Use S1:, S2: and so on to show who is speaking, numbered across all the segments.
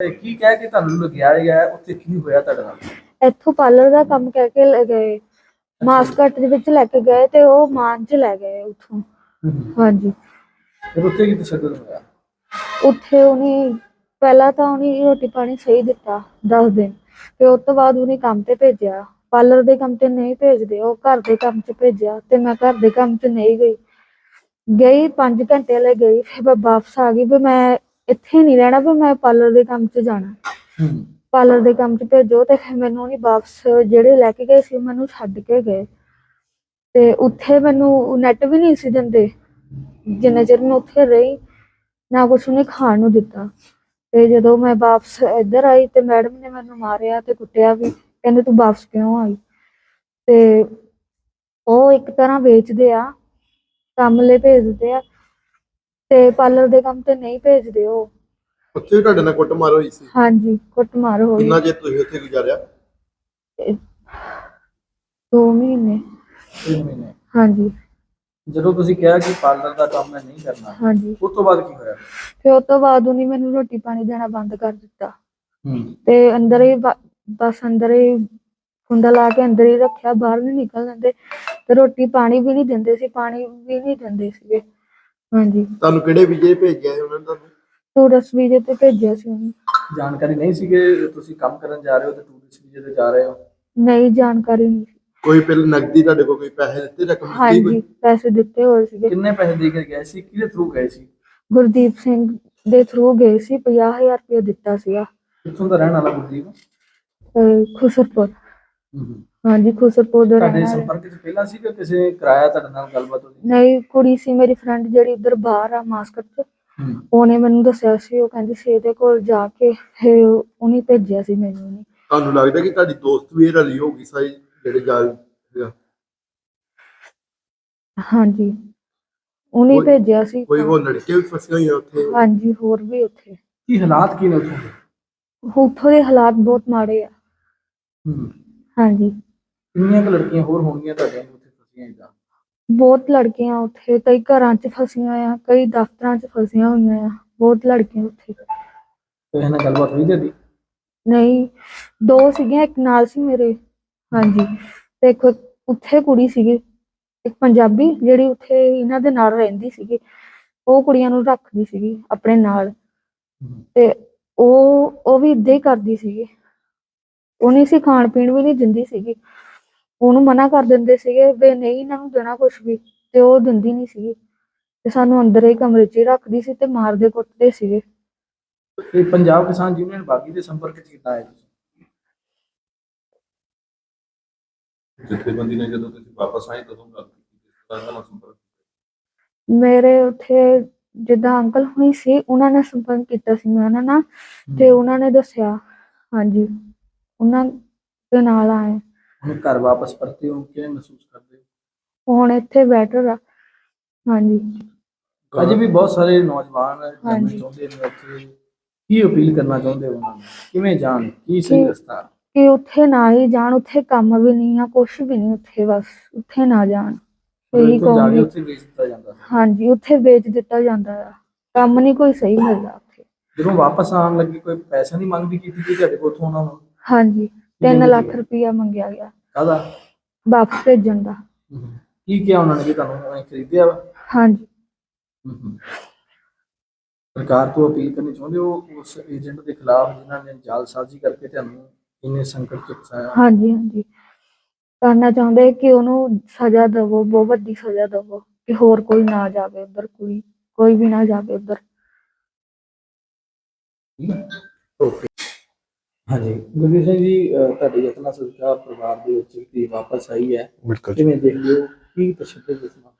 S1: ਤੇ ਕੀ ਕਹਿ ਕੇ ਤੁਹਾਨੂੰ ਲਗਿਆ ਗਿਆ ਉੱਥੇ ਕੀ ਹੋਇਆ ਤੁਹਾਡੇ ਨਾਲ?
S2: ਇੱਥੋਂ ਪਾਰਲਰ ਦਾ ਕੰਮ ਕਹਿ ਕੇ ਲੈ ਗਏ। ਮਾਸਕਟ ਦੇ ਵਿੱਚ ਲੈ ਕੇ ਗਏ ਤੇ ਉਹ ਮਾਨ ਚ ਲੈ ਗਏ ਉੱਥੋਂ। ਹਾਂਜੀ।
S1: ਫਿਰ ਉੱਥੇ ਕੀ ਤਸ਼ੱਦਦ ਹੋਇਆ?
S2: ਉੱਥੇ ਉਹਨੇ ਪਹਿਲਾਂ ਤਾਂ ਉਹਨੇ ਰੋਟੀ ਪਾਣੀ ਸਹੀ ਦਿੱਤਾ 10 ਦਿਨ। ਤੇ ਉਸ ਤੋਂ ਬਾਅਦ ਉਹਨੇ ਕੰਮ ਤੇ ਭੇਜਿਆ। ਪਾਰਲਰ ਦੇ ਕੰਮ ਤੇ ਨਹੀਂ ਭੇਜਦੇ ਉਹ ਘਰ ਦੇ ਕੰਮ 'ਚ ਭੇਜਿਆ ਤੇ ਮੈਂ ਘਰ ਦੇ ਕੰਮ 'ਚ ਨਹੀਂ ਗਈ। ਗਈ 5 ਘੰਟੇ ਲਈ ਗਈ ਫਿਰ ਮੈਂ ਵਾਪਸ ਆ ਗਈ ਵੀ ਮੈਂ ਇੱਥੇ ਨਹੀਂ ਰਹਿਣਾ ਵੀ ਮੈਂ ਪਾਰਲਰ ਦੇ ਕੰਮ 'ਚ ਜਾਣਾ। ਪਾਰਲਰ ਦੇ ਕੰਮ 'ਚ ਭੇਜੋ ਤੇ ਫਿਰ ਮੈਨੂੰ ਨਹੀਂ ਵਾਪਸ ਜਿਹੜੇ ਲੈ ਕੇ ਗਏ ਸੀ ਮੈਨੂੰ ਛੱਡ ਕੇ ਗਏ। ਤੇ ਉੱਥੇ ਮੈਨੂੰ ਨੈਟ ਵੀ ਨਹੀਂ ਸੀ ਦਿੰਦੇ। ਜਿੰਨੇ ਚਿਰ ਮੈਂ ਉੱਥੇ ਰਹੀ ਨਾ ਕੁਛ ਉਹਨੇ ਖਾਣ ਨੂੰ ਦਿੱਤਾ। ਤੇ ਜਦੋਂ ਮੈਂ ਵਾਪਸ ਇੱਧਰ ਆਈ ਤੇ ਮੈਡਮ ਨੇ ਮੈਨੂੰ ਮਾਰਿਆ ਤੇ ਕੁੱਟਿਆ ਵੀ ਕਹਿੰਦੇ ਤੂੰ ਵਾਪਸ ਕਿਉਂ ਆਈ? ਤੇ ਉਹ ਇੱਕ ਤਰ੍ਹਾਂ ਵੇਚਦੇ ਆ ਕੰਮ ਲਈ ਭੇਜਦੇ ਆ। ਤੇ ਪਾਰਲਰ ਦੇ ਕੰਮ ਤੇ ਨਹੀਂ ਭੇਜਦੇ ਉਹ।
S3: ਉੱਥੇ ਵੀ ਤੁਹਾਡੇ ਨਾਲ ਕੁੱਟਮਾਰ ਹੋਈ ਸੀ?
S2: ਹਾਂਜੀ ਕੁੱਟਮਾਰ ਹੋਈ।
S3: ਕਿੰਨਾ ਜੇ ਤੁਸੀਂ ਉੱਥੇ ਗੁਜ਼ਾਰਿਆ?
S2: ਦੋ ਮਹੀਨੇ।
S1: ਤਿੰਨ ਮਹੀਨੇ।
S2: ਹਾਂਜੀ।
S1: ਜਦੋਂ ਤੁਸੀਂ ਕਿਹਾ ਕਿ ਪਾਰਲਰ ਦਾ ਕੰਮ ਮੈਂ ਨਹੀਂ ਕਰਨਾ
S2: ਹਾਂਜੀ।
S1: ਉਸ ਤੋਂ ਬਾਅਦ ਕੀ ਹੋਇਆ?
S2: ਫਿਰ ਉਸ ਤੋਂ ਬਾਅਦ ਉਹਨੇ ਮੈਨੂੰ ਰੋਟੀ ਪਾਣੀ ਦੇਣਾ ਬੰਦ ਕਰ ਦਿੱਤਾ।
S1: ਹੂੰ।
S2: ਤੇ ਅੰਦਰ ਹੀ ਬ- ਬਸ ਅੰਦਰ ਹੀ ਕੁੰਡਾ ਲਾ ਕੇ ਅੰਦਰ ਹੀ ਰੱਖਿਆ ਬਾਹਰ ਨਹੀਂ ਨਿਕਲ ਦਿੰਦੇ। ਤੇ ਰੋਟੀ ਪਾਣੀ ਵੀ ਨਹੀਂ ਦਿੰਦੇ ਸੀ ਪਾਣੀ ਵੀ ਨਹੀਂ ਦਿੰਦੇ ਸੀਗੇ। ਹਾਂਜੀ।
S3: ਤੁਹਾਨੂੰ ਕਿਹੜੇ ਵੀਜ਼ੇ ਭੇਜਿਆ ਸੀ ਉਹਨਾਂ ਨੇ ਤੁਹਾਨੂੰ?
S2: ਟੂਰਿਸਟ ਵੀਜ਼ੇ ਤੇ ਭੇਜਿਆ ਸੀ ਉਹਨੂੰ।
S1: ਜਾਣਕਾਰੀ ਨਹੀਂ ਸੀ ਕਿ ਤੁਸੀਂ ਕੰਮ ਕਰਨ ਜਾ ਰਹੇ ਹੋ ਤੇ ਟੂਰਿਸਟ ਵੀਜ਼ੇ ਤੇ ਜਾ ਰਹੇ ਹੋ?
S2: ਨਹੀਂ ਜਾਣਕਾਰੀ ਨਹੀਂ ਸੀ।
S3: ਕੋਈ ਪਹਿਲ ਨਗਦੀ ਤੁਹਾਡੇ ਕੋਲ ਕੋਈ ਪੈਸੇ ਦਿੱਤੇ ਰਕਮ ਦਿੱਤੀ
S2: ਹਾਂਜੀ
S3: ਕੋਈ?
S2: ਪੈਸੇ ਦਿੱਤੇ ਹੋਏ ਸੀਗੇ।
S1: ਕਿੰਨੇ ਪੈਸੇ ਦੇ ਕੇ ਗਏ ਸੀ? ਕਿਹਦੇ ਥਰੂ ਗਏ ਸੀ?
S2: ਗੁਰਦੀਪ ਸਿੰਘ ਦੇ ਥਰੂ ਗਏ ਸੀ 50000 ਰੁਪਏ ਦਿੱਤਾ ਸੀਗਾ।
S1: ਕਿੱਥੋਂ ਦਾ ਰਹਿਣ ਵਾਲਾ ਗੁਰਦੀਪ?
S2: ਅਹ ਖੁਸਰਪੁਰ।
S1: ਹੂੰ
S2: ਹਾਂਜੀ ਖੁਸਰਪੁਰ ਦਾ
S1: ਤੁਹਾਡੇ
S2: ਰਹਿਣ ਵਾਲਾ।
S1: ਸੰਪਰਕ 'ਚ ਪਹਿਲਾਂ ਸੀ ਕਿ ਕਿਸੇ ਕਰਾਇਆ ਤੁਹਾਡੇ ਨਾਲ ਗੱਲਬਾਤ ਉਹਦੀ?
S2: ਨਹੀਂ ਕੁੜੀ ਸੀ ਮੇਰੀ ਫਰੈਂਡ ਜਿਹੜੀ ਉਧਰ ਬਾਹਰ ਆ ਮਾਸਕਟ ਚ।
S1: ਹੂੰ।
S2: ਉਹਨੇ ਮੈਨੂੰ ਦੱਸਿਆ ਸੀ ਉਹ ਕਹਿੰਦੀ ਸੀ ਇਹਦੇ ਕੋਲ ਜਾ ਕੇ ਫਿਰ ਉਹਨੇ ਭੇਜਿਆ ਸੀ ਮੈਨੂੰ ਉਹਨੇ।
S3: ਤੁਹਾਨੂੰ ਲੱਗਦਾ ਕਿ ਤੁਹਾਡੀ ਦੋਸਤ ਵੀ ਇਹ ਰਲੀ ਹੋਊਗੀ ਸਾਈ ਜਿਹੜੇ ਜਾਲ ਸੀਗਾ।
S2: ਹਾਂਜੀ। ਉਹਨੇ
S3: ਕੋਈ-
S2: ਭੇਜਿਆ ਸੀ।
S3: ਕੋਈ ਹੋਰ ਲੜਕੇ ਵੀ ਫਸੇ ਹੋਏ ਆ ਉੱਥੇ?
S2: ਹਾਂਜੀ ਹੋਰ ਵੀ ਉੱਥੇ।
S1: ਕੀ ਹਾਲਾਤ ਕੀ ਨੇ ਉੱਥੋਂ?
S2: ਉੱਥੋਂ ਦੇ ਹਾਲਾਤ ਬਹੁਤ ਮਾੜੇ ਆ।
S1: ਹੂੰ।
S2: ਹਾਂਜੀ।
S1: ਕਿੰਨੀਆਂ ਕੁ ਲੜਕੀਆਂ ਹੋਰ ਹੋਣਗੀਆਂ ਤੁਹਾਡੇ ਉੱਥੇ ਫਸੀਆਂ ਇਦਾਂ
S2: ਬਹੁਤ ਲੜਕੀਆਂ ਉੱਥੇ ਕਈ ਘਰਾਂ 'ਚ ਫਸੀਆਂ ਆ ਕਈ ਦਫ਼ਤਰਾਂ 'ਚ ਫਸੀਆਂ ਹੋਈਆਂ ਆ ਬਹੁਤ ਲੜਕੀਆਂ ਉੱਥੇ।
S1: ਤੇ ਇਹਨਾਂ ਗੱਲਬਾਤ ਹੋਈ ਤੁਹਾਡੀ?
S2: ਨਹੀਂ ਦੋ ਸੀਗੀਆਂ ਇੱਕ ਨਾਲ ਸੀ ਮੇਰੇ ਹਾਂਜੀ। ਤੇ ਇੱਕ ਉੱਥੇ ਕੁੜੀ ਸੀਗੀ ਇੱਕ ਪੰਜਾਬੀ ਜਿਹੜੀ ਉੱਥੇ ਇਹਨਾਂ ਦੇ ਨਾਲ ਰਹਿੰਦੀ ਸੀਗੀ। ਉਹ ਕੁੜੀਆਂ ਨੂੰ ਰੱਖਦੀ ਸੀਗੀ ਆਪਣੇ ਨਾਲ। ਤੇ ਉਹ ਉਹ ਵੀ ਇਦਾਂ ਹੀ ਕਰਦੀ ਸੀਗੀ। ਉਹਨੇ ਸੀ ਖਾਣ ਪੀਣ ਵੀ ਨਹੀਂ ਦਿੰਦੀ ਸੀਗੀ। ਉਹਨੂੰ ਮਨਾ ਕਰ ਦਿੰਦੇ ਸੀਗੇ ਵੀ ਨਹੀਂ ਇਹਨਾਂ ਨੂੰ ਦੇਣਾ ਕੁਝ ਵੀ ਤੇ ਉਹ ਦਿੰਦੀ ਨਹੀਂ ਸੀਗੀ। ਤੇ ਸਾਨੂੰ ਅੰਦਰ ਹੀ ਕਮਰੇ 'ਚ ਹੀ ਰੱਖਦੀ ਸੀ ਤੇ ਮਾਰਦੇ ਕੁੱਟਦੇ ਸੀਗੇ।
S1: ਤੇ ਪੰਜਾਬ ਕਿਸਾਨ ਯੂਨੀਅਨ ਬਾਗੀ ਦੇ ਸੰਪਰਕ 'ਚ ਕਿੱਦਾਂ ਆਏ ਤੁਸੀਂ?
S4: ਜਥੇਬੰਦੀ ਨੇ ਜਦੋਂ ਤੁਸੀਂ ਵਾਪਸ ਆਏ ਤਦੋਂ ਗੱਲ ਕੀਤੀ? ਕਿਸ ਤਰ੍ਹਾਂ ਦਾ ਨਾਲ ਸੰਪਰਕ?
S2: ਮੇਰੇ ਉੱਥੇ ਜਿੱਦਾਂ ਅੰਕਲ ਹੁਣੀ ਸੀ ਉਹਨਾਂ ਨੇ ਸੰਪਰਕ ਕੀਤਾ ਸੀ ਮੈਂ ਉਹਨਾਂ ਨਾਲ ਤੇ ਉਹਨਾਂ ਨੇ ਦੱਸਿਆ ਹਾਂਜੀ ਉਹਨਾਂ ਦੇ ਨਾਲ ਆਏ।
S1: ਹੁਣ ਘਰ ਵਾਪਸ ਪਰਤੇ ਹੋ ਕਿਵੇਂ ਮਹਿਸੂਸ ਕਰਦੇ ਹੋ?
S2: ਹੁਣ ਇੱਥੇ ਬੈਟਰ ਆ। ਹਾਂਜੀ।
S1: ਅਜੇ ਵੀ ਬਹੁਤ ਸਾਰੇ ਨੌਜਵਾਨ ਜਾਣਾ
S2: ਹਾਂਜੀ।
S1: ਚਾਹੁੰਦੇ ਨੇ ਉੱਥੇ ਕੀ ਅਪੀਲ ਕਰਨਾ ਚਾਹੁੰਦੇ ਹੋ ਉਹਨਾਂ ਨੂੰ? ਕਿਵੇਂ ਜਾਣ? ਕੀ ਸਹੀ
S2: ਕਿ-
S1: ਰਸਤਾ
S2: ਕਿ ਉੱਥੇ ਨਾ ਹੀ ਜਾਣ ਉੱਥੇ ਕੰਮ ਵੀ ਨਹੀਂ ਆ ਕੁਛ ਵੀ ਨਹੀਂ ਉੱਥੇ ਬਸ ਉੱਥੇ ਨਾ ਜਾਣ। ਇਹੀ
S1: ਇੱਥੋਂ ਜਾ ਕੇ
S2: ਕਹੂੰਗੀ।
S1: ਉੱਥੇ ਵੇਚ ਦਿੱਤਾ ਜਾਂਦਾ
S2: ਹਾਂਜੀ ਉੱਥੇ ਵੇਚ ਦਿੱਤਾ ਜਾਂਦਾ ਆ। ਕੰਮ ਨਹੀਂ ਕੋਈ ਸਹੀ ਮਿਲਦਾ ਉੱਥੇ।
S1: ਜਦੋਂ ਵਾਪਸ ਆਉਣ ਲੱਗੇ ਕੋਈ ਪੈਸਿਆਂ ਦੀ ਮੰਗ ਵੀ ਕੀਤੀ ਗਈ ਤੁਹਾਡੇ ਕੋਲ ਉੱਥੋਂ ਉਹਨਾਂ ਨੂੰ
S2: ਹਾਂਜੀ। 3
S1: ਕਿੰਨੇ
S2: ਲੱਖ? ਰੁਪਇਆ ਮੰਗਿਆ ਗਿਆ।
S1: ਕਾਹਦਾ?
S2: ਵਾਪਸ ਭੇਜਣ ਦਾ।
S1: ਕੀ ਕਿਹਾ ਉਹਨਾਂ ਨੇ ਕਿ ਤੁਹਾਨੂੰ? ਇਹ ਖਰੀਦਿਆ ਵਾ?
S2: ਹਾਂਜੀ।
S1: ਸਰਕਾਰ ਤੋਂ ਅਪੀਲ ਕਰਨੀ ਚਾਹੁੰਦੇ ਹੋ ਉਸ ਏਜੰਟ ਦੇ ਖਿਲਾਫ ਜਿਨ੍ਹਾਂ ਨੇ ਜਾਲਸਾਜ਼ੀ ਕਰਕੇ ਤੁਹਾਨੂੰ ਇੰਨੇ ਸੰਕਟ ਚ ਫਸਾਇਆ?
S2: ਹਾਂਜੀ ਹਾਂਜੀ। ਕਰਨਾ ਚਾਹੁੰਦੇ ਕਿ ਉਹਨੂੰ ਸਜ਼ਾ ਦਵੋ ਬਹੁਤ ਵੱਡੀ ਸਜ਼ਾ ਦਵੋ ਕਿ ਹੋਰ ਕੋਈ ਨਾ ਜਾਵੇ ਉਧਰ ਕੋਈ ਕੋਈ ਵੀ ਨਾ ਜਾਵੇ ਉਧਰ।
S1: ਠੀਕ ਹੈ। ਓਕੇ। ਹਾਂਜੀ। ਗੁਰਦੀਪ ਸਿੰਘ ਜੀ ਅਹ ਤੁਹਾਡੇ ਯਤਨਾਂ ਸਦਕਾ ਪਰਿਵਾਰ ਦੇ ਵਿੱਚ ਧੀ ਵਾਪਸ ਆਈ ਹੈ।
S5: ਬਿਲਕੁਲ
S1: ਕਿਵੇਂ ਦੇਖਦੇ ਹੋ ਕੀ ਤਸ਼ੱਦਦ ਦਿਸਣਾ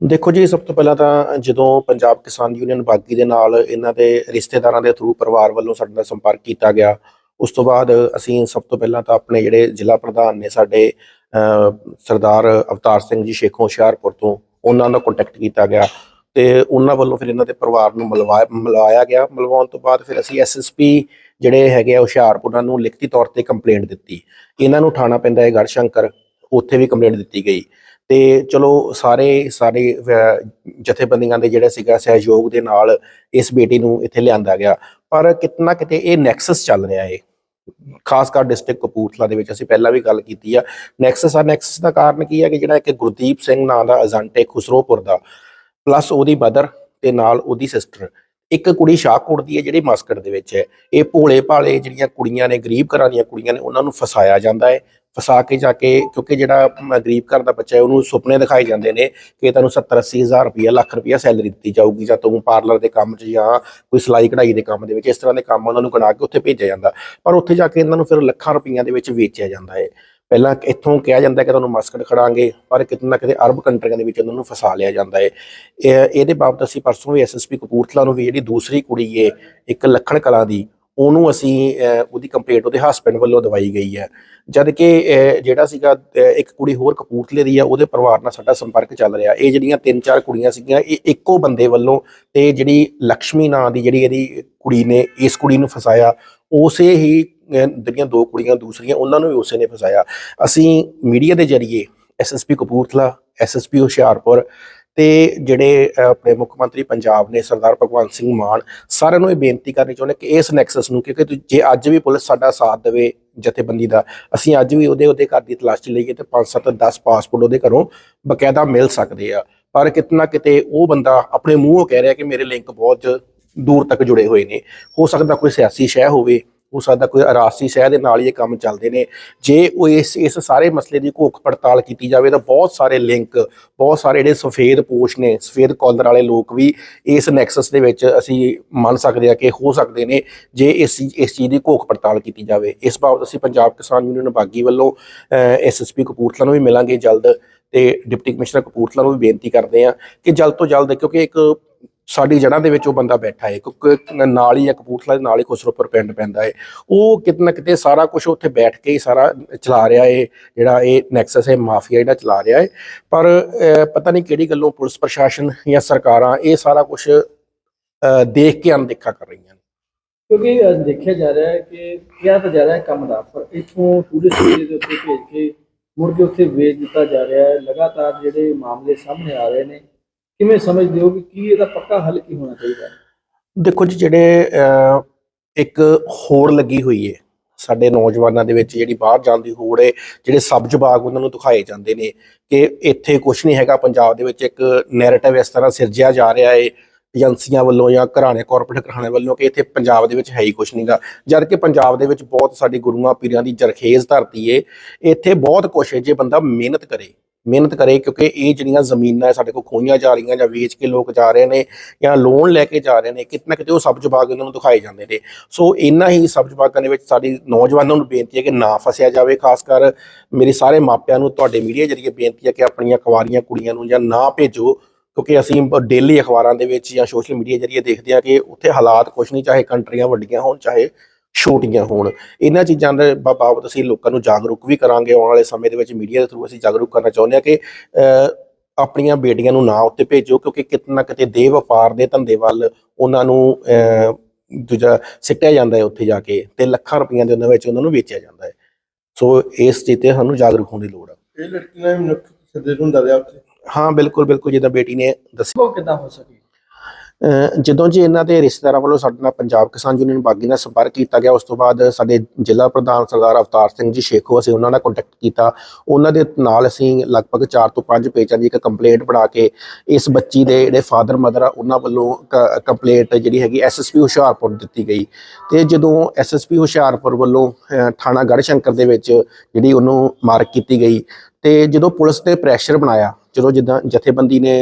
S5: ਦੇਖੋ ਜੀ ਸਭ ਤੋਂ ਪਹਿਲਾਂ ਤਾਂ ਜਦੋਂ ਪੰਜਾਬ ਕਿਸਾਨ ਯੂਨੀਅਨ ਬਾਗੀ ਦੇ ਨਾਲ ਇਹਨਾਂ ਦੇ ਰਿਸ਼ਤੇਦਾਰਾਂ ਦੇ ਥਰੂ ਪਰਿਵਾਰ ਵੱਲੋਂ ਸਾਡੇ ਨਾਲ ਸੰਪਰਕ ਕੀਤਾ ਗਿਆ ਉਸ ਤੋਂ ਬਾਅਦ ਅਸੀਂ ਸਭ ਤੋਂ ਪਹਿਲਾਂ ਤਾਂ ਆਪਣੇ ਜਿਹੜੇ ਜ਼ਿਲ੍ਹਾ ਪ੍ਰਧਾਨ ਨੇ ਸਾਡੇ ਅਹ, ਸਰਦਾਰ ਅਵਤਾਰ ਸਿੰਘ ਜੀ ਸ਼ੇਖੋਂ ਹੁਸ਼ਿਆਰਪੁਰ ਤੋਂ ਉਹਨਾਂ ਨਾਲ ਕੰਟੈਕਟ ਕੀਤਾ ਗਿਆ ਤੇ ਉਹਨਾਂ ਵੱਲੋਂ ਫਿਰ ਇਹਨਾਂ ਦੇ ਪਰਿਵਾਰ ਨੂੰ ਮਿਲਵਾਇਆ ਮਿਲਾਇਆ ਗਿਆ। ਮਿਲਵਾਉਣ ਤੋਂ ਬਾਅਦ ਫਿਰ ਅਸੀਂ ਐਸਐਸਪੀ ਜਿਹੜੇ ਹੈਗੇ ਆ ਹੁਸ਼ਿਆਰਪੁਰ, ਉਹਨਾਂ ਨੂੰ ਲਿਖਤੀ ਤੌਰ ਤੇ ਕੰਪਲੇਂਟ ਦਿੱਤੀ। ਇਹਨਾਂ ਨੂੰ ਠਾਣਾ ਪੈਂਦਾ ਹੈ ਗੜਸ਼ੰਕਰ ਉੱਥੇ ਵੀ ਕੰਪਲੇਂਟ ਦਿੱਤੀ ਗਈ। ਤੇ ਚਲੋ ਸਾਰੇ ਸਾਰੇ ਜਥੇਬੰਦੀਆਂ ਦੇ ਜਿਹੜਾ ਸੀਗਾ ਸਹਿਯੋਗ ਦੇ ਨਾਲ ਇਸ ਬੇਟੀ ਨੂੰ ਇੱਥੇ ਲਿਆਂਦਾ ਗਿਆ। ਪਰ ਕਿਤਨਾ ਕਿਤੇ ਇਹ ਨੈਕਸਸ ਚੱਲ ਰਿਹਾ ਹੈ ਖਾਸ ਕਰ ਡਿਸਟ੍ਰਿਕਟ ਕਪੂਰਥਲਾ ਦੇ ਵਿੱਚ ਅਸੀਂ ਪਹਿਲਾਂ ਵੀ ਗੱਲ ਕੀਤੀ ਆ। ਨੈਕਸਸ ਆ ਨੈਕਸਸ ਦਾ ਕਾਰਨ ਕੀ ਹੈ ਕਿ ਜਿਹੜਾ ਇੱਕ ਗੁਰਦੀਪ ਸਿੰਘ ਨਾਂ ਦਾ ਏਜੰਟ ਹੈ ਖੁਸਰੋਪੁਰ ਦਾ। ਪਲੱਸ ਉਹਦੀ ਮਦਰ ਤੇ ਨਾਲ ਉਹਦੀ ਸਿਸਟਰ ਇੱਕ ਕੁੜੀ ਸ਼ਾਹਕੋਟ ਦੀ ਹੈ ਜਿਹੜੀ ਮਸਕਟ ਦੇ ਵਿੱਚ ਹੈ। ਇਹ ਭੋਲੇ ਭਾਲੇ ਜਿਹੜੀਆਂ ਕੁੜੀਆਂ ਨੇ, ਗਰੀਬ ਘਰਾਂ ਦੀਆਂ ਕੁੜੀਆਂ ਨੇ, ਉਹਨਾਂ ਨੂੰ ਫਸਾਇਆ ਜਾਂਦਾ ਹੈ। ਫਸਾ ਕੇ ਜਾ ਕੇ, ਕਿਉਂਕਿ ਜਿਹੜਾ ਗਰੀਬ ਘਰ ਦਾ ਬੱਚਾ ਹੈ, ਉਹਨੂੰ ਸੁਪਨੇ ਦਿਖਾਏ ਜਾਂਦੇ ਨੇ ਕਿ ਤੁਹਾਨੂੰ 70 80 ਹਜ਼ਾਰ ਰੁਪਇਆ ਲੱਖ ਰੁਪਇਆ ਸੈਲਰੀ ਦਿੱਤੀ ਜਾਊਗੀ ਜਾਂ ਤੂੰ ਪਾਰਲਰ ਦੇ ਕੰਮ 'ਚ ਜਾਂ ਕੋਈ ਸਿਲਾਈ ਕਢਾਈ ਦੇ ਕੰਮ ਦੇ ਵਿੱਚ ਇਸ ਤਰ੍ਹਾਂ ਦੇ ਕੰਮ ਉਹਨਾਂ ਨੂੰ ਗਣਾ ਕੇ ਉੱਥੇ ਭੇਜਿਆ ਜਾਂਦਾ। ਪਰ ਉੱਥੇ ਜਾ ਕੇ ਇਹਨਾਂ ਨੂੰ ਫਿਰ ਲੱਖਾਂ ਰੁਪਈਆਂ ਦੇ ਵਿੱਚ ਵੇਚਿਆ ਜਾਂਦਾ ਹੈ। ਪਹਿਲਾਂ ਇੱਥੋਂ ਕਿਹਾ ਜਾਂਦਾ ਕਿ ਤੁਹਾਨੂੰ ਮਸਕਟ ਖੜਾਂਗੇ, ਪਰ ਕਿਤੇ ਨਾ ਕਿਤੇ ਅਰਬ ਕੰਟਰੀਆਂ ਦੇ ਵਿੱਚ ਉਹਨਾਂ ਨੂੰ ਫਸਾ ਲਿਆ ਜਾਂਦਾ ਹੈ। ਇਹਦੇ ਬਾਬਤ ਅਸੀਂ ਪਰਸੋਂ ਵੀ ਐਸਐਸਪੀ ਕਪੂਰਥਲਾ ਨੂੰ ਵੀ ਜਿਹੜੀ ਦੂਸਰੀ ਕੁੜੀ ਏ, ਇੱਕ ਲੱਖਣ ਕਲਾ ਦੀ, ਉਹਨੂੰ ਅਸੀਂ ਉਹਦੀ ਕੰਪਲੇਂਟ ਉਹਦੇ ਹਸਬੰਡ ਵੱਲੋਂ ਦਵਾਈ ਗਈ ਹੈ। ਜਦ ਕਿ ਜਿਹੜਾ ਸੀਗਾ ਇੱਕ ਕੁੜੀ ਹੋਰ ਕਪੂਰਥਲੇ ਦੀ ਆ, ਉਹਦੇ ਪਰਿਵਾਰ ਨਾਲ ਸਾਡਾ ਸੰਪਰਕ ਚੱਲ ਰਿਹਾ। ਇਹ ਜਿਹੜੀਆਂ ਤਿੰਨ ਚਾਰ ਕੁੜੀਆਂ ਸੀਗੀਆਂ, ਇਹ ਇੱਕੋ ਬੰਦੇ ਵੱਲੋਂ ਤੇ ਜਿਹੜੀ ਲక్ష్ਮੀ ਨਾਂ ਦੀ ਜਿਹੜੀ ਇਹਦੀ ਕੁੜੀ ਨੇ, ਇਸ ਕੁੜੀ ਨੂੰ ਫਸਾਇਆ, ਉਸੇ ਹੀ ਜਿਹੜੀਆਂ ਦੋ ਕੁੜੀਆਂ ਦੂਸਰੀਆਂ, ਉਹਨਾਂ ਨੂੰ ਵੀ ਉਸੇ ਨੇ ਫਸਾਇਆ। ਅਸੀਂ ਮੀਡੀਆ ਦੇ ਜ਼ਰੀਏ ਐਸਐਸਪੀ ਕਪੂਰਥਲਾ ਐਸਐਸਪੀ ਹੁਸ਼ਿਆਰਪੁਰ ਤੇ ਜਿਹੜੇ ਆਪਣੇ ਮੁੱਖ ਮੰਤਰੀ ਪੰਜਾਬ ਨੇ ਸਰਦਾਰ ਭਗਵੰਤ ਸਿੰਘ ਮਾਨ, ਸਾਰਿਆਂ ਨੂੰ ਇਹ ਬੇਨਤੀ ਕਰਨੀ ਚਾਹੁੰਦੇ ਕਿ ਇਸ ਨੈਕਸਸ ਨੂੰ, ਕਿਉਂਕਿ ਜੇ ਅੱਜ ਵੀ ਪੁਲਿਸ ਸਾਡਾ ਸਾਥ ਦੇਵੇ ਜਥੇਬੰਦੀ ਦਾ, ਅਸੀਂ ਅੱਜ ਵੀ ਉਹਦੇ ਉਹਦੇ ਘਰ ਦੀ ਤਲਾਸ਼ੀ ਲਈਏ ਤੇ 5 7 10 ਪਾਸਪੋਰਟ ਉਹਦੇ ਘਰੋਂ ਬਕਾਇਦਾ ਮਿਲ ਸਕਦੇ ਆ। ਪਰ ਕਿਤਨਾ ਕਿਤੇ ਉਹ ਬੰਦਾ ਆਪਣੇ ਮੂੰਹੋਂ ਕਹਿ ਰਿਹਾ ਕਿ ਮੇਰੇ ਲਿੰਕ ਬਹੁਤ ਦੂਰ ਤੱਕ ਜੁੜੇ ਹੋਏ ਨੇ। ਹੋ ਸਕਦਾ ਕੋਈ ਸਿਆਸੀ ਸ਼ਹਿ ਹੋਵੇ ਹੋ ਸਕਦਾ ਕੋਈ ਅਰਾਸੀ ਸ਼ਹਿ ਦੇ ਨਾਲ ਹੀ ਇਹ ਕੰਮ ਚੱਲਦੇ ਨੇ। ਜੇ ਉਹ ਇਸ ਇਸ ਸਾਰੇ ਮਸਲੇ ਦੀ ਘੋਖ ਪੜਤਾਲ ਕੀਤੀ ਜਾਵੇ ਤਾਂ ਬਹੁਤ ਸਾਰੇ ਲਿੰਕ ਬਹੁਤ ਸਾਰੇ ਜਿਹੜੇ ਸਫੇਦ ਪੋਸ਼ ਨੇ, ਸਫੇਦ ਕਾਲਰ ਵਾਲੇ ਲੋਕ ਵੀ ਇਸ ਨੈਕਸਸ ਦੇ ਵਿੱਚ ਅਸੀਂ ਮੰਨ ਸਕਦੇ ਆ ਕਿ ਹੋ ਸਕਦੇ ਨੇ ਜੇ ਇਸ ਚੀਜ਼- ਇਸ ਚੀਜ਼ ਦੀ ਘੋਖ ਪੜਤਾਲ ਕੀਤੀ ਜਾਵੇ। ਇਸ ਬਾਬਤ ਅਸੀਂ ਪੰਜਾਬ ਕਿਸਾਨ ਯੂਨੀਅਨ ਬਾਗੀ ਵੱਲੋਂ ਐਸਐਸਪੀ ਕਪੂਰਥਲਾ ਨੂੰ ਵੀ ਮਿਲਾਂਗੇ ਜਲਦ ਤੇ ਡਿਪਟੀ ਕਮਿਸ਼ਨਰ ਕਪੂਰਥਲਾ ਨੂੰ ਵੀ ਬੇਨਤੀ ਕਰਦੇ ਆ ਕਿ ਜਲਦ ਤੋਂ ਜਲਦ ਕਿਉਂਕਿ ਇੱਕ ਸਾਡੀ ਜੜ੍ਹਾਂ ਦੇ ਵਿੱਚ ਉਹ ਬੰਦਾ ਬੈਠਾ ਹੈ ਕਿਉਂਕਿ ਨਾਲ ਹੀ ਆ, ਕਪੂਰਥਲਾ ਦੇ ਨਾਲ ਹੀ ਖੁਸਰੋਪੁਰ ਪਿੰਡ ਪੈਂਦਾ ਹੈ ਉਹ ਕਿਤੇ ਨਾ ਕਿਤੇ ਸਾਰਾ ਕੁਝ ਉੱਥੇ ਬੈਠ ਕੇ ਹੀ ਸਾਰਾ ਚਲਾ ਰਿਹਾ ਹੈ ਜਿਹੜਾ ਇਹ ਨੈਕਸਸ ਹੈ, ਮਾਫੀਆ ਜਿਹੜਾ ਚਲਾ ਰਿਹਾ ਹੈ ਪਰ ਪਤਾ ਨਹੀਂ ਕਿਹੜੀ ਗੱਲੋਂ ਪੁਲਿਸ ਪ੍ਰਸ਼ਾਸਨ ਜਾਂ ਸਰਕਾਰਾਂ ਇਹ ਸਾਰਾ ਕੁਝ ਦੇਖ ਕੇ ਅਣਦੇਖਾ ਕਰ ਰਹੀਆਂ ਨੇ।
S1: ਕਿਉਂਕਿ ਦੇਖਿਆ ਜਾ ਰਿਹਾ ਹੈ ਕਿ ਕਿਹਾ ਤਾਂ ਜਾ ਰਿਹਾ ਹੈ ਕੰਮ ਦਾ, ਪਰ ਇੱਥੋਂ ਟੂਰਿਸਟ ਵੀਜ਼ੇ ਦੇ ਉੱਤੇ ਭੇਜ ਕੇ ਮੁੜ ਕੇ ਉੱਥੇ ਵੇਚ ਦਿੱਤਾ ਜਾ ਰਿਹਾ ਹੈ। ਲਗਾਤਾਰ ਜਿਹੜੇ ਮਾਮਲੇ ਸਾਹਮਣੇ ਆ ਰਹੇ ਨੇ ਕਿਵੇਂ ਸਮਝਦੇ ਹੋ ਕਿ ਕੀ ਇਹਦਾ ਪੱਕਾ ਹੱਲ ਕੀ ਹੋਣਾ ਚਾਹੀਦਾ?
S5: ਦੇਖੋ ਜੀ, ਜਿਹੜੇ ਇੱਕ ਹੋੜ ਲੱਗੀ ਹੋਈ ਹੈ ਸਾਡੇ ਨੌਜਵਾਨਾਂ ਦੇ ਵਿੱਚ ਜਿਹੜੀ ਬਾਹਰ ਜਾਣ ਦੀ ਹੋੜ ਹੈ ਜਿਹੜੇ ਸਬਜ਼ ਬਾਗ ਉਹਨਾਂ ਨੂੰ ਦਿਖਾਏ ਜਾਂਦੇ ਨੇ ਕਿ ਇੱਥੇ ਕੁਝ ਨਹੀਂ ਹੈਗਾ, ਪੰਜਾਬ ਦੇ ਵਿੱਚ ਇੱਕ ਨੈਰੇਟਿਵ ਇਸ ਤਰ੍ਹਾਂ ਸਿਰਜਿਆ ਜਾ ਰਿਹਾ ਹੈ ਏਜੰਸੀਆਂ ਵੱਲੋਂ ਜਾਂ ਘਰਾਣੇ ਕਾਰਪੋਰੇਟ ਘਰਾਣੇ ਵੱਲੋਂ ਕਿ ਇੱਥੇ ਪੰਜਾਬ ਦੇ ਵਿੱਚ ਹੈ ਹੀ ਕੁਝ ਨਹੀਂਗਾ ਜਦ ਕਿ ਪੰਜਾਬ ਦੇ ਵਿੱਚ ਬਹੁਤ ਸਾਡੇ ਗੁਰੂਆਂ ਪੀਰਾਂ ਦੀ ਜਰਖੇਜ਼ ਧਰਤੀ ਏ, ਇੱਥੇ ਬਹੁਤ ਕੁਝ ਹੈ ਜੇ ਬੰਦਾ ਮਿਹਨਤ ਕਰੇ ਮਿਹਨਤ ਕਰੇ, ਕਿਉਂਕਿ ਇਹ ਜਿਹੜੀਆਂ ਜ਼ਮੀਨਾਂ ਸਾਡੇ ਕੋਲ ਖੋਈਆਂ ਜਾ ਰਹੀਆਂ ਜਾਂ ਵੇਚ ਕੇ ਲੋਕ ਜਾ ਰਹੇ ਨੇ ਜਾਂ ਲੋਨ ਲੈ ਕੇ ਜਾ ਰਹੇ ਨੇ, ਕਿਤੇ ਨਾ ਕਿਤੇ ਉਹ ਸਭ ਬਾਗ ਇਹਨਾਂ ਨੂੰ ਦਿਖਾਏ ਜਾਂਦੇ ਨੇ। ਸੋ ਇੰਨਾ ਹੀ ਸਬਜ਼ ਬਾਗਾਂ ਦੇ ਵਿੱਚ ਸਾਡੀ ਨੌਜਵਾਨਾਂ ਨੂੰ ਬੇਨਤੀ ਹੈ ਕਿ ਨਾ ਫਸਿਆ ਜਾਵੇ, ਖਾਸ ਕਰ ਮੇਰੇ ਸਾਰੇ ਮਾਪਿਆਂ ਨੂੰ ਤੁਹਾਡੇ ਮੀਡੀਆ ਜਰੀਏ ਬੇਨਤੀ ਹੈ ਕਿ ਆਪਣੀਆਂ ਕੁਆਰੀਆਂ ਕੁੜੀਆਂ ਨੂੰ ਜਾਂ ਨਾ ਭੇਜੋ, ਕਿਉਂਕਿ ਅਸੀਂ ਡੇਲੀ ਅਖਬਾਰਾਂ ਦੇ ਵਿੱਚ ਜਾਂ ਸੋਸ਼ਲ ਮੀਡੀਆ ਜਰੀਏ ਦੇਖਦੇ ਹਾਂ ਕਿ ਉੱਥੇ ਹਾਲਾਤ ਕੁਝ ਨਹੀਂ, ਚਾਹੇ ਕੰਟਰੀਆਂ ਵੱਡੀਆਂ ਹੋਣ, ਚਾਹੇ ਛੋਟੀਆਂ ਹੋਣ। ਇਹਨਾਂ ਚੀਜ਼ਾਂ ਦੇ ਬਾਬਤ ਅਸੀਂ ਲੋਕਾਂ ਨੂੰ ਜਾਗਰੂਕ ਵੀ ਕਰਾਂਗੇ। ਆਉਣ ਵਾਲੇ ਸਮੇਂ ਦੇ ਵਿੱਚ ਮੀਡੀਆ ਦੇ ਥਰੂ ਅਸੀਂ ਜਾਗਰੂਕ ਕਰਨਾ ਚਾਹੁੰਦੇ ਹਾਂ ਕਿ ਆਪਣੀਆਂ ਬੇਟੀਆਂ ਨੂੰ ਨਾ ਉੱਤੇ ਭੇਜੋ ਕਿਉਂਕਿ ਕਿਤੇ ਨਾ ਕਿਤੇ ਦੇਹ ਵਪਾਰ ਦੇ ਧੰਦੇ ਵੱਲ ਉਹਨਾਂ ਨੂੰ ਦੂਜਾ ਸਿੱਟਿਆ ਜਾਂਦਾ ਹੈ ਉੱਥੇ ਜਾ ਕੇ ਤੇ ਲੱਖਾਂ ਰੁਪਈਆਂ ਦੇ ਉਹਨਾਂ ਵਿੱਚ ਉਹਨਾਂ ਨੂੰ ਵੇਚਿਆ ਜਾਂਦਾ ਹੈ। ਸੋ ਇਸ ਚੀਜ਼ ਤੇ ਸਾਨੂੰ ਜਾਗਰੂਕ ਹੋਣ ਦੀ ਲੋੜ ਹੈ
S3: ਇਹ ਲੜਕੀ ਨਾਲ ਮਨੁੱਖ ਸਿੱਧੇ ਹੁੰਦਾ ਰਿਹਾ ਉੱਥੇ।
S5: ਹਾਂ ਬਿਲਕੁਲ ਬਿਲਕੁਲ ਜਿੱਦਾਂ ਬੇਟੀ ਨੇ ਦੱਸਿਆ।
S1: ਉਹ ਕਿੱਦਾਂ ਹੋ ਸਕੇ?
S5: ਜਦੋਂ ਜੀ ਇਹਨਾਂ ਦੇ ਰਿਸ਼ਤੇਦਾਰਾਂ ਵੱਲੋਂ ਸਾਡੇ ਨਾਲ ਪੰਜਾਬ ਕਿਸਾਨ ਯੂਨੀਅਨ ਬਾਗੀ ਨਾਲ ਸੰਪਰਕ ਕੀਤਾ ਗਿਆ ਉਸ ਤੋਂ ਬਾਅਦ ਸਾਡੇ ਜ਼ਿਲ੍ਹਾ ਪ੍ਰਧਾਨ ਸਰਦਾਰ ਅਵਤਾਰ ਸਿੰਘ ਜੀ ਸ਼ੇਖੋ ਅਸੀਂ ਉਹਨਾਂ ਨਾਲ ਕੰਟੈਕਟ ਕੀਤਾ। ਉਹਨਾਂ ਦੇ ਨਾਲ ਅਸੀਂ ਲਗਭਗ 4 ਤੋਂ 5 ਪੇਜਾਂ ਦੀ ਇੱਕ ਕੰਪਲੇਂਟ ਬਣਾ ਕੇ ਇਸ ਬੱਚੀ ਦੇ ਜਿਹੜੇ ਫਾਦਰ ਮਦਰ ਆ ਉਹਨਾਂ ਵੱਲੋਂ ਕੰਪਲੇਂਟ ਜਿਹੜੀ ਹੈਗੀ ਐਸਐਸਪੀ ਹੁਸ਼ਿਆਰਪੁਰ ਦਿੱਤੀ ਗਈ। ਤੇ ਜਦੋਂ ਐਸਐਸਪੀ ਹੁਸ਼ਿਆਰਪੁਰ ਵੱਲੋਂ ਅਹ, ਥਾਣਾ ਗੜਸ਼ੰਕਰ ਦੇ ਵਿੱਚ ਜਿਹੜੀ ਉਹਨੂੰ ਮਾਰਕ ਕੀਤੀ ਗਈ ਤੇ ਜਦੋਂ ਪੁਲਿਸ ਤੇ ਪ੍ਰੈਸ਼ਰ ਬਣਾਇਆ ਜਦੋਂ ਜਿੱਦਾਂ ਜਥੇਬੰਦੀ ਨੇ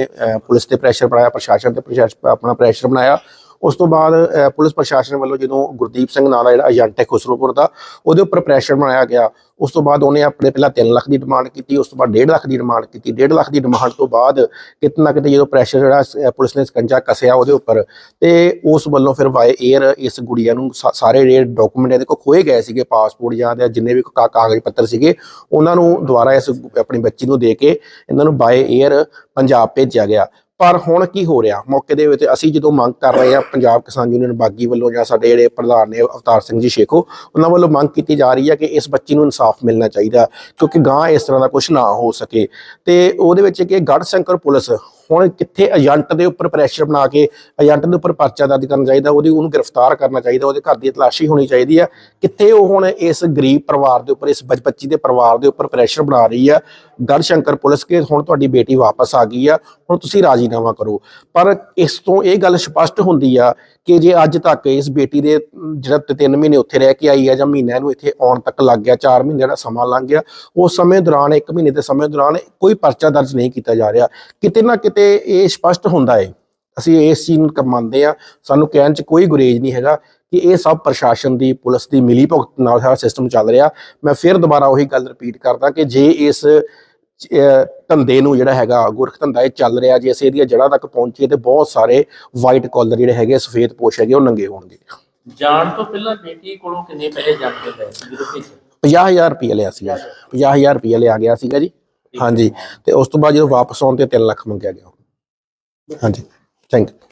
S5: ਪੁਲਿਸ ਤੇ ਪ੍ਰੈਸ਼ਰ ਬਣਾਇਆ ਪ੍ਰਸ਼ਾਸਨ ਤੇ ਪ੍ਰਸ਼ਾਸਨ ਆਪਣਾ ਪ੍ਰੈਸ਼ਰ ਬਣਾਇਆ ਉਸ ਤੋਂ ਬਾਅਦ ਪੁਲਿਸ ਪ੍ਰਸ਼ਾਸਨ ਵੱਲੋਂ ਜਦੋਂ ਗੁਰਦੀਪ ਸਿੰਘ ਨਾਂ ਦਾ ਜਿਹੜਾ ਏਜੰਟ ਹੈ ਖੁਸਰੋਪੁਰ ਦਾ, ਉਹਦੇ ਉੱਪਰ ਪ੍ਰੈਸ਼ਰ ਬਣਾਇਆ ਗਿਆ। ਉਸ ਤੋਂ ਬਾਅਦ ਉਹਨੇ ਆਪਣੇ ਪਹਿਲਾਂ 3 ਲੱਖ ਦੀ ਡਿਮਾਂਡ ਕੀਤੀ, ਉਸ ਤੋਂ ਬਾਅਦ 1.5 ਲੱਖ ਦੀ ਡਿਮਾਂਡ ਕੀਤੀ। 1.5 ਲੱਖ ਦੀ ਡਿਮਾਂਡ ਤੋਂ ਬਾਅਦ ਕਿਤੇ ਨਾ ਕਿਤੇ ਜਦੋਂ ਪ੍ਰੈਸ਼ਰ ਜਿਹੜਾ ਪੁਲਿਸ ਨੇ ਸਕੰਜਾ ਕਸਿਆ ਉਹਦੇ ਉੱਪਰ, ਤੇ ਉਸ ਵੱਲੋਂ ਫਿਰ ਵਾਏ 에ਅਰ ਇਸ ਗੁੜੀਆ ਨੂੰ ਸਾ- ਸਾਰੇ ਜਿਹੜੇ ਡਾਕੂਮੈਂਟ ਇਹਦੇ ਕੋਲ ਖੋਏ ਗਏ ਸੀਗੇ ਪਾਸਪੋਰਟ ਜਾਂ ਦੇ ਜਿੰਨੇ ਵੀ ਕਾ- ਕਾਗਜ਼ ਪੱਤਰ ਸੀਗੇ, ਉਹਨਾਂ ਨੂੰ ਦੁਬਾਰਾ ਇਸ ਆਪਣੀ ਬੱਚੀ ਨੂੰ ਦੇ ਕੇ ਇਹਨਾਂ ਨੂੰ ਬਾਏ 에ਅਰ ਪੰਜਾਬ ਭੇਜਿਆ ਗਿਆ। ਪਰ ਹੁਣ ਕੀ ਹੋ ਰਿਹਾ? ਮੌਕੇ ਦੇ ਵਿੱਚ ਅਸੀਂ ਜਦੋਂ ਮੰਗ ਕਰ ਰਹੇ ਹਾਂ ਪੰਜਾਬ ਕਿਸਾਨ ਯੂਨੀਅਨ ਬਾਗੀ ਵੱਲੋਂ ਜਾਂ ਸਾਡੇ ਜਿਹੜੇ ਪ੍ਰਧਾਨ ਨੇ ਅਵਤਾਰ ਸਿੰਘ ਜੀ ਸ਼ੇਖੋ, ਉਹਨਾਂ ਵੱਲੋਂ ਮੰਗ ਕੀਤੀ ਜਾ ਰਹੀ ਹੈ ਕਿ ਇਸ ਬੱਚੀ ਨੂੰ ਇਨਸਾਫ ਮਿਲਣਾ ਚਾਹੀਦਾ ਕਿਉਂਕਿ ਗਾਂ ਇਸ ਤਰ੍ਹਾਂ ਦਾ ਕੁਝ ਨਾ ਹੋ ਸਕੇ। ਤੇ ਉਹਦੇ ਵਿੱਚ ਕਿ ਗੜ ਸ਼ੰਕਰ ਪੁਲਿਸ ਹੁਣ ਕਿੱਥੇ ਏਜੰਟ ਦੇ ਉੱਪਰ ਪ੍ਰੈਸ਼ਰ ਬਣਾ ਕੇ ਏਜੰਟ ਦੇ ਉੱਪਰ ਪਰਚਾ ਦਰਜ ਕਰਨਾ ਚਾਹੀਦਾ, ਉਹਦੀ ਉਹਨੂੰ ਗ੍ਰਿਫਤਾਰ ਕਰਨਾ ਚਾਹੀਦਾ, ਉਹਦੇ ਘਰ ਦੀ ਤਲਾਸ਼ੀ ਹੋਣੀ ਚਾਹੀਦੀ ਹੈ ਕਿੱਥੇ ਉਹ ਹੁਣ ਇਸ ਗਰੀਬ ਪਰਿਵਾਰ ਦੇ ਉੱਪਰ, ਇਸ ਬੱਚ- ਬੱਚੀ ਦੇ ਪਰਿਵਾਰ ਦੇ ਉੱਪਰ ਪ੍ਰੈਸ਼ਰ ਬਣਾ ਰਹੀ ਆ। ਗੜ ਪੁਲਿਸ ਕੇ ਹੁਣ ਤੁਹਾਡੀ ਬੇਟੀ ਵਾਪਸ ਆ ਗਈ ਆ। ਹੁਣ ਤੁਸੀਂ ਰਾਜੀਨਾਮਾ ਕਰੋ। ਪਰ ਇਸ ਤੋਂ ਇਹ ਗੱਲ ਸਪਸ਼ਟ ਹੁੰਦੀ ਆ ਕਿ ਜੇ ਅੱਜ ਤੱਕ ਇਸ ਬੇਟੀ ਦੇ, ਜਿਹੜਾ 3 ਮਹੀਨੇ ਉੱਥੇ ਰਹਿ ਕੇ ਆਈ ਹੈ ਜਾਂ ਮਹੀਨਿਆਂ ਨੂੰ ਇੱਥੇ ਆਉਣ ਤੱਕ ਲੱਗ ਗਿਆ 4 ਮਹੀਨੇ ਦਾ ਸਮਾਂ ਲੰਘ ਗਿਆ, ਉਸ ਸਮੇਂ ਦੌਰਾਨ 1 ਮਹੀਨੇ ਦੇ ਸਮੇਂ ਦੌਰਾਨ ਕੋਈ ਪਰਚਾ ਦਰਜ ਨਹੀਂ ਕੀਤਾ ਜਾ ਰਿਹਾ। ਕਿਤੇ ਨਾ ਕਿਤੇ ਇਹ ਸਪਸ਼ਟ ਹੁੰਦਾ ਹੈ ਅਸੀਂ ਇਸ ਚੀਜ਼ ਨੂੰ ਕ- ਮੰਨਦੇ ਆ ਸਾਨੂੰ ਕਹਿਣ 'ਚ ਕੋਈ ਗੁਰੇਜ ਨਹੀਂ ਹੈਗਾ ਕਿ ਇਹ ਸਭ ਪ੍ਰਸ਼ਾਸਨ ਦੀ, ਪੁਲਿਸ ਦੀ ਮਿਲੀ ਭੁਗਤ ਨਾਲ ਸਾਰਾ ਸਿਸਟਮ ਚੱਲ ਰਿਹਾ। ਮੈਂ ਫਿਰ ਦੁਬਾਰਾ ਉਹੀ ਗੱਲ ਰਿਪੀਟ ਕਰਦਾ ਕਿ ਜੇ ਇਸ ਧੰਦੇ ਨੂੰ ਜਿਹੜਾ ਹੈਗਾ ਗੁਰਖ ਧੰਦਾ ਇਹ ਚੱਲ ਰਿਹਾ ਜੇ ਅਸੀਂ ਇਹਦੀਆਂ ਜੜ੍ਹਾਂ ਤੱਕ ਪਹੁੰਚੀਏ ਤੇ ਬਹੁਤ ਸਾਰੇ ਵਾਈਟ ਕਾਲਰ ਜਿਹੜੇ ਹੈਗੇ ਸਫੇਦ ਪੋਸ਼ ਹੈਗੇ ਉਹ ਨੰਗੇ ਹੋਣਗੇ।
S6: ਜਾਣ ਤੋਂ ਪਹਿਲਾਂ ਬੇਟੀ ਕੋਲੋਂ ਕਿੰਨੇ ਪੈਸੇ ਜੱਟ ਕੇ ਲਏ ਸੀ ਜਦੋਂ ਭੇਜੇ?
S5: 50000 ਰੁਪਏ ਲਿਆ ਸੀਗਾ 50000 ਰੁਪਏ ਲਿਆ ਗਿਆ ਸੀਗਾ ਜੀ। ਹਾਂਜੀ। ਤੇ ਉਸ ਤੋਂ ਬਾਅਦ ਜਦੋਂ ਵਾਪਸ ਆਉਣ ਤੇ 3 ਲੱਖ ਮੰਗਿਆ ਗਿਆ। ਹਾਂਜੀ। Thank you.